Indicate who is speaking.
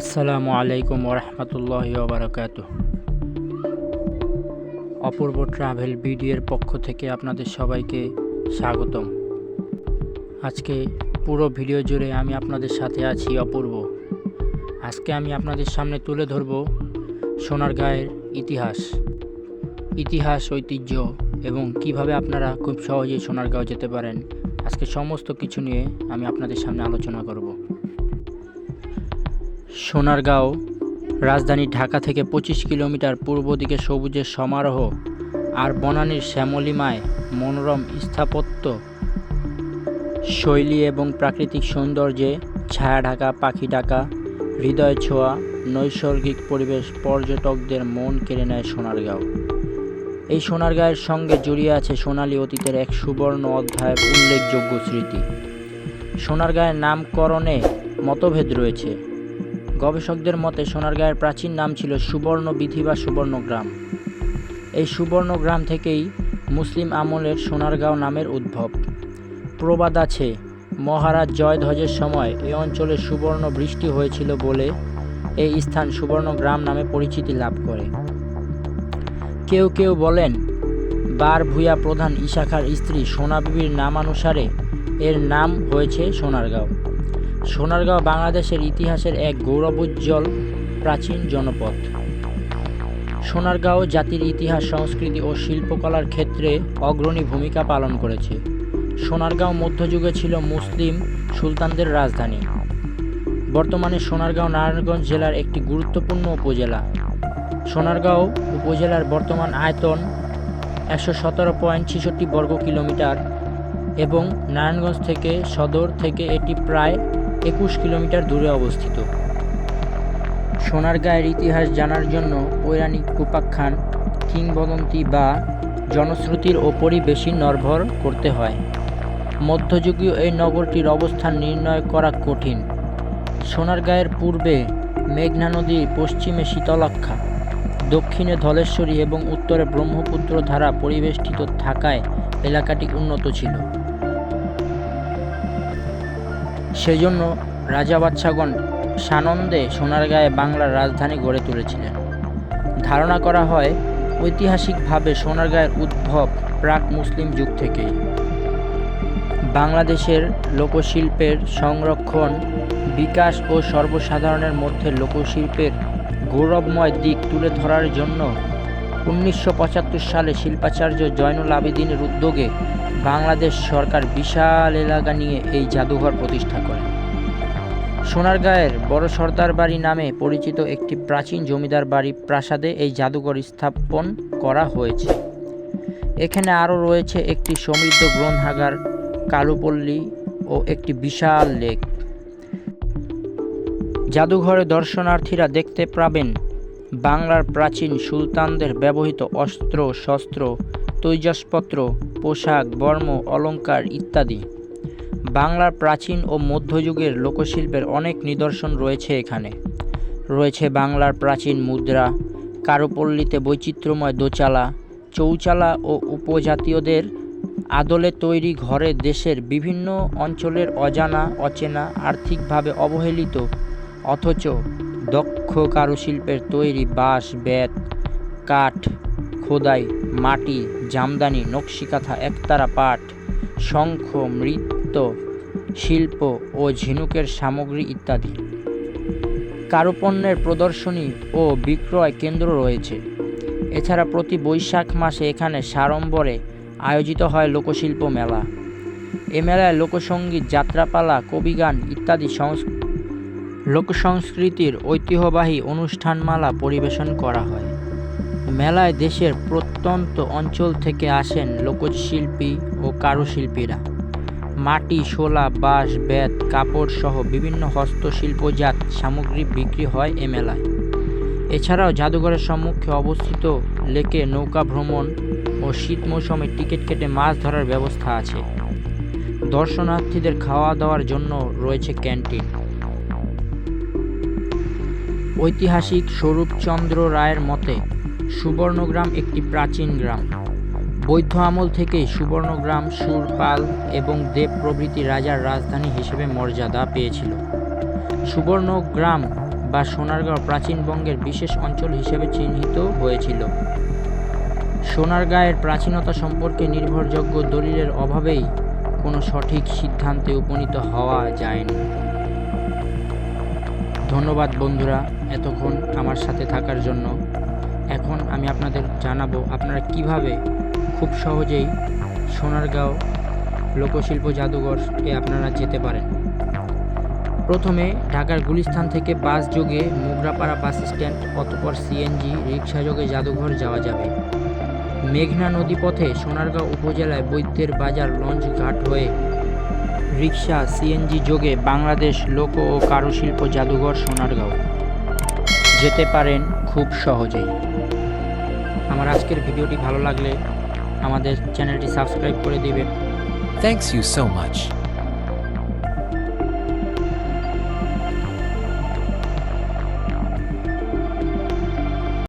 Speaker 1: আসসালামু আলাইকুম ওরহমতুল্লাহ বারকাত অপূর্ব ট্রাভেল বিডিএর পক্ষ থেকে আপনাদের সবাইকে স্বাগতম। আজকে পুরো ভিডিও জুড়ে আমি আপনাদের সাথে আছি অপূর্ব। আজকে আমি আপনাদের সামনে তুলে ধরব সোনারগাঁয়ের ইতিহাস। ইতিহাস, ঐতিহ্য এবং কীভাবে আপনারা খুব সহজেই সোনারগাঁও যেতে পারেন। আজকে সমস্ত কিছু নিয়ে আমি আপনাদের সামনে আলোচনা করব। সোনারগাঁও, রাজধানী ঢাকা থেকে পঁচিশ কিলোমিটার পূর্ব দিকে সবুজের সমারোহ আর বনানীর শ্যামলিমায় মনোরম স্থাপত্য, শৈলী এবং প্রাকৃতিক সৌন্দর্যে ছায়া ঢাকা, পাখি ঢাকা, হৃদয় ছোঁয়া, নৈসর্গিক পরিবেশ পর্যটকদের মন কেড়ে নেয় সোনারগাঁও। এই সোনারগাঁয়ের সঙ্গে জড়িয়ে আছে সোনালী অতীতের এক সুবর্ণ অধ্যায়ের উল্লেখযোগ্য স্মৃতি। সোনারগাঁয়ের নামকরণে মতভেদ রয়েছে। গবেষকদের মতে সোনারগাঁয়ের প্রাচীন নাম ছিল সুবর্ণ বিধি বা সুবর্ণগ্রাম। এই সুবর্ণগ্রাম থেকেই মুসলিম আমলের সোনারগাঁও নামের উদ্ভব। প্রবাদ আছে, মহারাজ জয়ধ্বজের সময় এই অঞ্চলে সুবর্ণ বৃষ্টি হয়েছিল বলে এই স্থান সুবর্ণগ্রাম নামে পরিচিতি লাভ করে। কেউ কেউ বলেন বার ভূয়া প্রধান ইশাখার স্ত্রী সোনা বিবির নামানুসারে এর নাম হয়েছে সোনারগাঁও সোনারগাঁও বাংলাদেশের ইতিহাসের এক গৌরবোজ্জ্বল প্রাচীন জনপদ সোনারগাঁও জাতির ইতিহাস, সংস্কৃতি ও শিল্পকলার ক্ষেত্রে অগ্রণী ভূমিকা পালন করেছে। সোনারগাঁও মধ্যযুগে ছিল মুসলিম সুলতানদের রাজধানী। বর্তমানে সোনারগাঁও নারায়ণগঞ্জ জেলার একটি গুরুত্বপূর্ণ উপজেলা। সোনারগাঁও উপজেলার বর্তমান আয়তন একশো সতেরো পয়েন্ট ছেষট্টি বর্গ কিলোমিটার এবং নারায়ণগঞ্জ থেকে সদর থেকে এটি প্রায় একুশ কিলোমিটার দূরে অবস্থিত। সোনারগাঁয়ের ইতিহাস জানার জন্য পৌরাণিক উপাখ্যান কিংবদন্তি বা জনশ্রুতির ওপরই বেশি নির্ভর করতে হয়। মধ্যযুগীয় এই নগরটির অবস্থান নির্ণয় করা কঠিন। সোনারগাঁয়ের পূর্বে মেঘনা নদী, পশ্চিমে শীতলক্ষা দক্ষিণে ধলেশ্বরী এবং উত্তরে ব্রহ্মপুত্র ধারা পরিবেষ্টিত থাকায় এলাকাটি উন্নত ছিল। সেজন্য রাজা বাদশাগণ সানন্দে সোনার সোনারগাঁয়ে বাংলার রাজধানী গড়ে তুলেছিলেন। ধারণা করা হয়, ঐতিহাসিকভাবে সোনারগাঁয়ের উদ্ভব প্রাক মুসলিম যুগ থেকেই। বাংলাদেশের লোকশিল্পের সংরক্ষণ বিকাশ ও সর্বসাধারণের মধ্যে লোকশিল্পের গৌরবময় দিক তুলে ধরার জন্য উনিশশো পঁচাত্তর সালে শিল্পাচার্য জয়নুল আবেদিনের উদ্যোগে বাংলাদেশ সরকার বিশাল এলাকা নিয়ে এই জাদুঘর প্রতিষ্ঠা করে। সোনারগাঁয়ের বড় সর্দার বাড়ি নামে পরিচিত একটি প্রাচীন জমিদার বাড়ি প্রাসাদে এই জাদুঘর স্থাপন করা হয়েছে। এখানে আরও রয়েছে একটি সমৃদ্ধ গ্রন্থাগার, কালুপল্লী ও একটি বিশাল লেক। জাদুঘরে দর্শনার্থীরা দেখতে পাবেন বাংলার প্রাচীন সুলতানদের ব্যবহৃত অস্ত্র, শস্ত্র, তৈজসপত্র, পোশাক, বর্ম অলঙ্কার ইত্যাদি। বাংলার প্রাচীন ও মধ্যযুগের লোকশিল্পের অনেক নিদর্শন রয়েছে এখানে। রয়েছে বাংলার প্রাচীন মুদ্রা, কারুপল্লীতে বৈচিত্র্যময় দোচালা, চৌচালা ও উপজাতীয়দের আদলে তৈরি ঘরে দেশের বিভিন্ন অঞ্চলের অজানা, অচেনা, আর্থিকভাবে অবহেলিত, অথচ দক্ষ কারুশিল্পের তৈরি বাঁশ, বেত, কাঠ, খোদাই, মাটি, জামদানি, নকশিকাঁথা, একতারা পাট, শঙ্খ নৃত্য শিল্প ও ঝিনুকের সামগ্রী ইত্যাদি। কারুপণ্যের প্রদর্শনী ও বিক্রয় কেন্দ্র রয়েছে। এছাড়া প্রতি বৈশাখ মাসে এখানে সাড়ম্বরে আয়োজিত হয় লোকশিল্প মেলা। এ মেলায় লোকসঙ্গীত, যাত্রাপালা, কবিগান ইত্যাদি সংস লোকসংস্কৃতির ঐতিহ্যবাহী অনুষ্ঠানমালা পরিবেশন করা হয়। মেলায় দেশের প্রত্যন্ত অঞ্চল থেকে আসেন লোকশিল্পী ও কারুশিল্পীরা। মাটি, শোলা, বাঁশ, বেত, কাপড় সহ বিভিন্ন হস্তশিল্পজাত সামগ্রী বিক্রি হয় এ মেলায়। এছাড়াও জাদুঘরের সম্মুখে অবস্থিত লেকে নৌকা ভ্রমণ ও শীত মৌসুমে টিকিট কেটে মাছ ধরার ব্যবস্থা আছে। দর্শনার্থীদের খাওয়া দাওয়ার জন্য রয়েছে ক্যান্টিন। ঐতিহাসিক স্বরূপচন্দ্র রায়ের মতে, সুবর্ণগ্রাম একটি প্রাচীন গ্রাম। বৌদ্ধ আমল থেকেই সুবর্ণগ্রাম, সুরপাল এবং দেব প্রভৃতি রাজার রাজধানী হিসেবে মর্যাদা পেয়েছিল। সুবর্ণগ্রাম বা সোনারগাঁও প্রাচীনবঙ্গের বিশেষ অঞ্চল হিসেবে চিহ্নিত হয়েছিল। সোনারগাঁয়ের প্রাচীনতা সম্পর্কে নির্ভরযোগ্য দলিলের অভাবেই কোনো সঠিক সিদ্ধান্তে উপনীত হওয়া যায়নি। ধন্যবাদ বন্ধুরা এতক্ষণ আমার সাথে থাকার জন্য। এখন আমি আপনাদের জানাব আপনারা কীভাবে খুব সহজেই সোনারগাঁও লোকশিল্প জাদুঘরকে আপনারা যেতে পারেন। প্রথমে ঢাকার গুলিস্থান থেকে বাস যোগে মোগরাপাড়া বাস স্ট্যান্ড, অতপর সিএনজি রিক্সা যোগে জাদুঘর যাওয়া যাবে। মেঘনা নদী পথে সোনারগাঁও উপজেলায় বৈদ্যের বাজার লঞ্চ ঘাট হয়ে রিক্সা সিএনজি যোগে বাংলাদেশ লোক ও কারুশিল্প জাদুঘর সোনারগাঁও। যেতে পারেন খুব সহজেই। আমার আজকের ভিডিওটি ভালো লাগলে আমাদের চ্যানেলটি সাবস্ক্রাইব করে দিবেন।
Speaker 2: Thanks you so much.